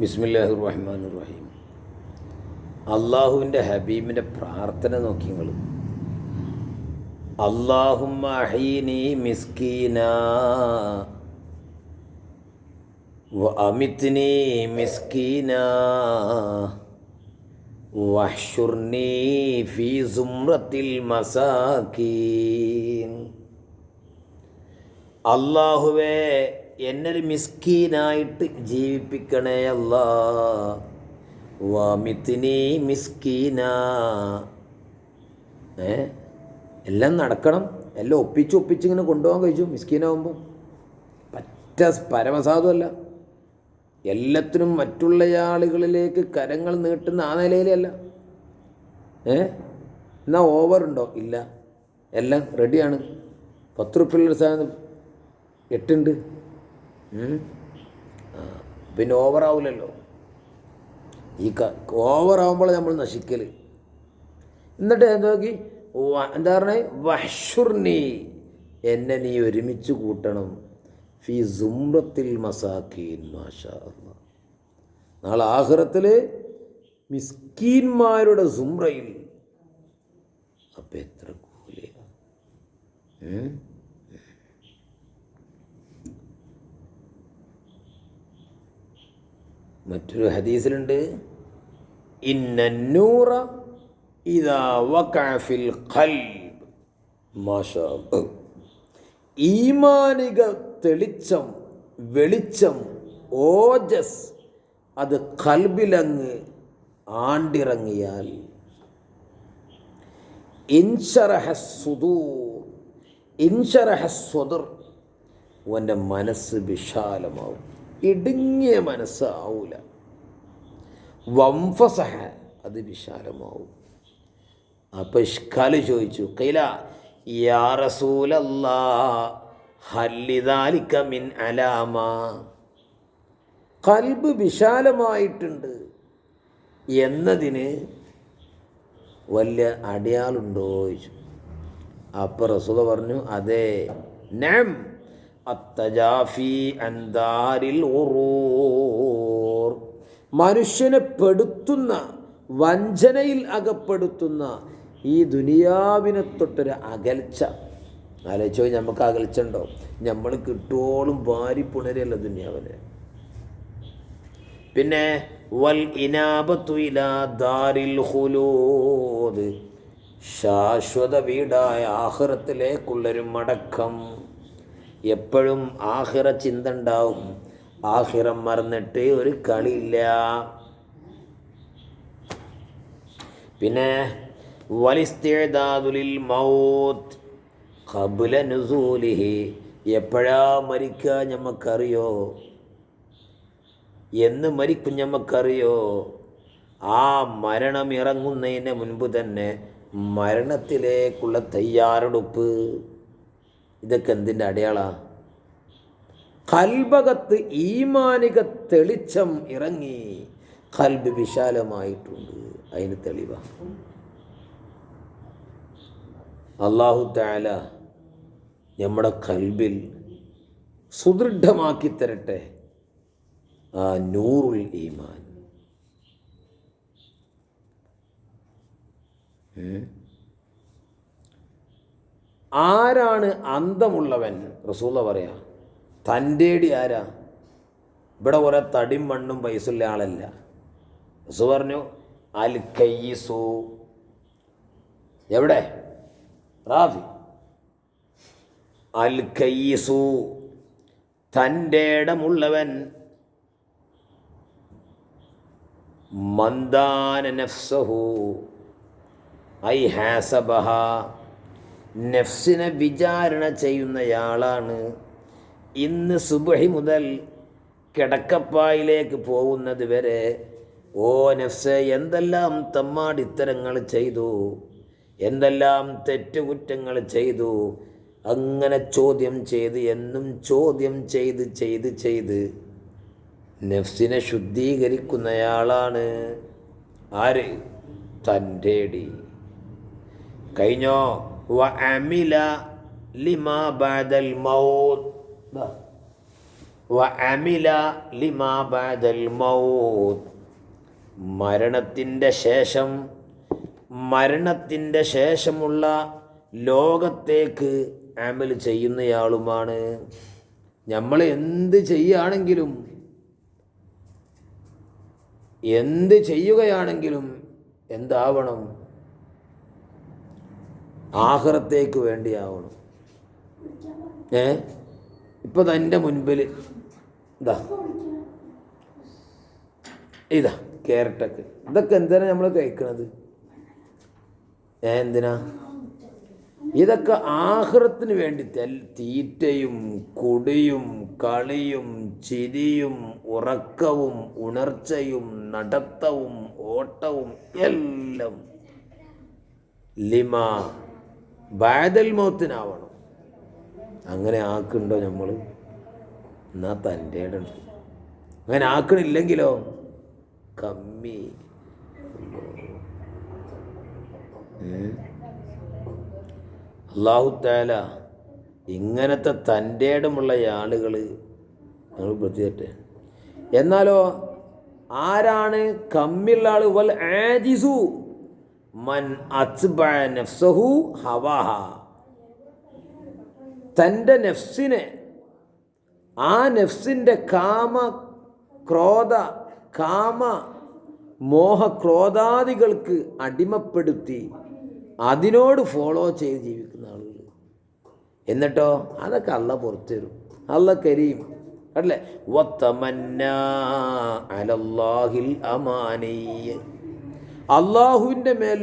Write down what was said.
ബിസ്മില്ലാഹിർ റഹ്മാൻ റഹീം അള്ളാഹുവിന്റെ ഹബീബിന്റെ പ്രാർത്ഥന നോക്കി നിങ്ങൾ. അള്ളാഹുമ്മ അഹീനി മിസ്കീന വഅമിത്നി മിസ്കീന വഹ്ഷുർനി ഫീ സുമ്രത്തിൽ മസാക്കീൻ അള്ളാഹുവേ എന്നൊരു മിസ്കീനായിട്ട് ജീവിപ്പിക്കണേ അല്ലാ. വാമിത്തിനി മിസ്കീന. ഏ? എല്ലാം നടക്കണം. എല്ലാം ഒപ്പിച്ച് ഒപ്പിച്ച് ഇങ്ങനെ കൊണ്ടുപോകാൻ കഴിച്ചു. മിസ്കീനാവുമ്പോൾ പറ്റ പരമസാധുവല്ല. എല്ലാത്തിനും മറ്റുള്ള ആളുകളിലേക്ക് കരങ്ങൾ നീട്ടുന്ന ആ നിലയിലല്ല. ഏ? എന്നാ ഓവറുണ്ടോ ഇല്ല. എല്ലാം റെഡിയാണ് പത്ത് റുപ്യുള്ള സാധനം എട്ടുണ്ട്. പിന്നെ ഓവറാവില്ലല്ലോ ഈ ഓവറാവുമ്പോൾ നമ്മൾ നശിക്കൽ എന്നിട്ട് എന്താ നോക്കി? എന്താ പറഞ്ഞേ? വഷുർണി എന്നെ നീ ഒരുമിച്ച് കൂട്ടണം. ഫി സുംറത്തിൽ മസാക്കീൻ മാഷാ. നാളെ ആഹ്റത്തിൽ മിസ്കീന്മാരുടെ സുംറയിൽ. അപ്പം എത്ര കൂലിയാണ് മറ്റൊരു ഹദീസിലുണ്ട്. ഇന്നൂറ ഇതാ ഖൽബ്. മാഷാ. ഈമാനിക തെളിച്ചം വെളിച്ചം ഓജസ് അത് കൽബിലങ്ങ് ആണ്ടിറങ്ങിയാൽ. ഇൻഷറഹ സുദൂർ ഇൻഷറഹ സ്വദർ അവന്റെ മനസ്സ് വിശാലമാവും. ഇടുങ്ങിയ മനസ്സ് ആവൂല വംഫസഹ അത് വിശാലമാവും. അപ്പോൾ ഇഷ്കാൽ ചോദിച്ചു കൈല യാ റസൂലല്ലാ മിൻ അലാമ. കൽബ് വിശാലമായിട്ടുണ്ട് എന്നതിന് വലിയ അടയാളുണ്ടോ ചോദിച്ചു. അപ്പോൾ റസൂല പറഞ്ഞു അതെ നം അത്തജാഫി അന്താരിൽ മനുഷ്യനെ പെടുത്തുന്ന വഞ്ചനയിൽ അകപ്പെടുത്തുന്ന ഈ ദുനിയാവിനെ തൊട്ടൊരു അകൽച്ച. ആലോചിച്ചോ നമുക്ക് അകൽച്ച ഉണ്ടോ? നമ്മൾ കിട്ടുവോളും വാരി പുണരല്ല ദുനിയാവിനെ പിന്നെ വൽ ഇനാബത്തു ഇലാ ദാരിൽ ശാശ്വത വീടായ ആഹ്റത്തിലേക്കുള്ളൊരു മടക്കം. എപ്പോഴും ആഹിറ ചിന്ത ഉണ്ടാവും. ആഹിറം മറന്നിട്ട് ഒരു കളിയില്ല. പിന്നെ വലിസ്തേദാതുലിൽ മൗത്ത് കബുല നുസൂലിഹി. എപ്പോഴാ മരിക്കുക ഞമ്മക്കറിയോ? എന്ന് മരിക്കും ഞമ്മക്കറിയോ? ആ മരണം ഇറങ്ങുന്നതിന് മുൻപ് തന്നെ മരണത്തിലേക്കുള്ള തയ്യാറെടുപ്പ്. ഇതൊക്കെ എന്തിന്റെ അടയാളാണ് കൽബകത്ത് ഈമാനിക തെളിച്ചം ഇറങ്ങി കൽബ് വിശാലമായിട്ടുണ്ട്. അതിന് തെളിവ. അള്ളാഹു താല നമ്മുടെ കൽബിൽ സുദൃഢമാക്കി തരട്ടെ. ആ നൂറുൽ ഈമാൻ. ആരാണ് അന്തമുള്ളവൻ? റസൂല പറയാ തന്റെടി ആരാ? ഇവിടെ കുറെ തടിം മണ്ണും പൈസയുള്ള ആളല്ല. റസൂ പറഞ്ഞു അൽ കയ്യസു എവിടെ? റാഫി. അൽ കയ്യസു തന്റെ ഇടമുള്ളവൻ മന്ദാന നഫ്സഹു. ഐ ഹാസബഹ. നഫ്സിനെ വിചാരണ ചെയ്യുന്നയാളാണ് ഇന്ന് സുബഹി മുതൽ കിടക്കപ്പായിലേക്ക് പോകുന്നത് വരെ ഓ നഫ്സ് എന്തെല്ലാം തമ്മാടിത്തരങ്ങൾ ചെയ്തു? എന്തെല്ലാം തെറ്റുകുറ്റങ്ങൾ ചെയ്തു? അങ്ങനെ ചോദ്യം ചെയ്ത് എന്നും ചോദ്യം ചെയ്ത് ചെയ്ത് ചെയ്ത് നെഫ്സിനെ ശുദ്ധീകരിക്കുന്നയാളാണ് ആര്? തന്റെ കഴിഞ്ഞോ? വ അമില ലിമാ ബാദൽ മൗത്ത്. വ അമില ലിമാ മൗത്ത് മരണത്തിന്റെ ശേഷം മരണത്തിന്റെ ശേഷമുള്ള ലോകത്തേക്ക് അമൽ ചെയ്യുന്നയാളുമാണ്. നമ്മൾ എന്ത് ചെയ്യുകയാണെങ്കിലും എന്ത് ചെയ്യുകയാണെങ്കിലും എന്താവണം? ആഹ്റത്തേക്ക് വേണ്ടിയാവണം. ഏ? ഇപ്പൊ തന്റെ മുൻപിൽ. ഇതാ. ഇതാ കേരട്ടക്ക്. ഇതൊക്കെ എന്തിനാ നമ്മൾ കഴിക്കണത് ഏ എന്തിനാ? ഇതൊക്കെ ആഹ്റത്തിന് വേണ്ടി തീറ്റയും കുടിയും കളിയും ചിരിയും ഉറക്കവും ഉണർച്ചയും നടത്തവും ഓട്ടവും എല്ലാം. ലിമ ബാദൽ മൗത്തിനാവണം. അങ്ങനെ ആക്കുണ്ടോ നമ്മൾ എന്നാ തന്റെ അങ്ങനെ ആക്കണില്ലെങ്കിലോ? കമ്മി. അള്ളാഹു താല ഇങ്ങനത്തെ തന്റെ ഇടമുള്ള ആളുകൾ പ്രത്യേകട്ടെ എന്നാലോ? ആരാണ് കമ്മിയുള്ള ആൾ? വൽ ആജിസു. മൻ നഫ്സഹു ഹവാഹ. തന്റെ നെഫ്സിനെ ആ നെഫ്സിന്റെ കാമ ക്രോധ കാമ മോഹ ക്രോധാദികൾക്ക് അടിമപ്പെടുത്തി അതിനോട് ഫോളോ ചെയ്ത് ജീവിക്കുന്ന ആളുകൾ. എന്നിട്ടോ? അതൊക്കെ അല്ല പുറത്തു തരും അല്ല കരീം. അല്ലേ? അലല്ലാഹിൽ അമാനയ്യ അള്ളാഹുവിന്റെ മേൽ